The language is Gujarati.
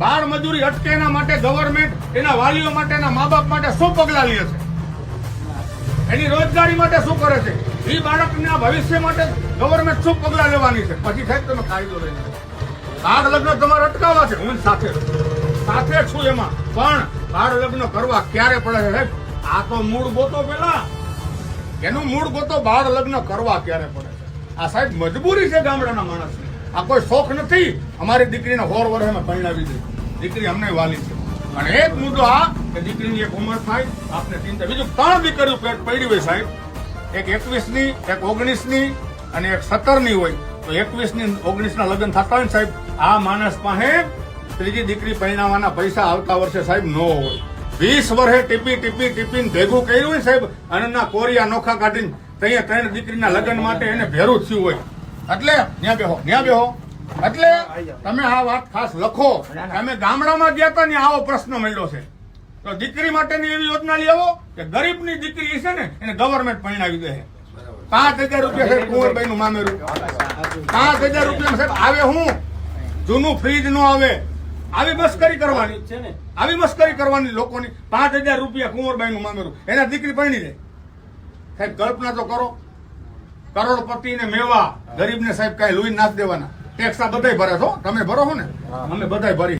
બાળ મજૂરી અટકે એના માટે ગવર્મેન્ટ એના વાલીઓ માટે, એના મા બાપ માટે શું પગલાં લે છે? એની રોજગારી માટે શું કરે છે? એ બાળકના ભવિષ્ય માટે ગવર્મેન્ટ શું પગલાં લેવાની છે? પછી સાહેબ તમે કાયદો લઈને. બાળ લગ્ન તમારે અટકાવવા છે, હું સાથે સાથે છું એમાં. પણ બાળ લગ્ન કરવા ક્યારે પડે છે સાહેબ? આ તો મૂળ ગોતો પેલા એનું મૂળ ગોતો બાળ લગ્ન કરવા ક્યારે પડે છે? આ સાહેબ મજબૂરી છે ગામડાના માણસની. આ કોઈ શોખ નથી? અમારી દીકરીને હોર વર્ષે અમે પરિણાવી દે. દીકરી અમને વાલી છે. અને એક મુદ્દો આ કે દીકરીની એક ઉંમર થાય, આપને ચિંતા. બીજું ત્રણ દીકરીઓ પેટ પડી હોય સાહેબ. એક એકવીસની એક ઓગણીસની અને એક સત્તરની હોય. તો એકવીસની ઓગણીસ ના લગ્ન થતા હોય ને સાહેબ, આ માણસ પાસે ત્રીજી દીકરી પરણાવવાના પૈસા આવતા વર્ષે સાહેબ ન હોય. વીસ વર્ષે ટીપી ટીપી, ટીપીને ભેગું કર્યું હોય સાહેબ અને કોરિયા નોખા કાઢીને ત્યાં ત્રણ દીકરીના લગ્ન માટે એને ભેરું થયું હોય. એટલે ન્યા બેહો ન્યા બેહો. એટલે તમે આ વાત ખાસ લખો. તમે ગામડામાં ગયા હતા ને આવો પ્રશ્ન મળ્યો છે. તો દીકરી માટેની એવી યોજના લેવો કે ગરીબની દીકરી છે ને એને ગવર્મેન્ટ પરણાવી દે. પાંચ હજાર રૂપિયા સાહેબ કુંવરભાઈ નું મામેરું. પાંચ હજાર રૂપિયા સાહેબ આવે હું? જૂનું ફ્રીજ નો આવે. આવી મસ્કરી કરવાની. છે ને. આવી મસ્કરી કરવાની લોકોની. પાંચ હજાર રૂપિયા કુંવરબાઈ નું મામેરું. એના દીકરી પરણી દે. સાહેબ કલ્પના તો કરો. કરોડપતિ ને મેવા. ગરીબ ને સાહેબ કઈ લુઈ નાખ દેવાના. ટેક્સ આ બધાય ભરે છો તમે ભરો છો ને? અમે બધાય ભરી.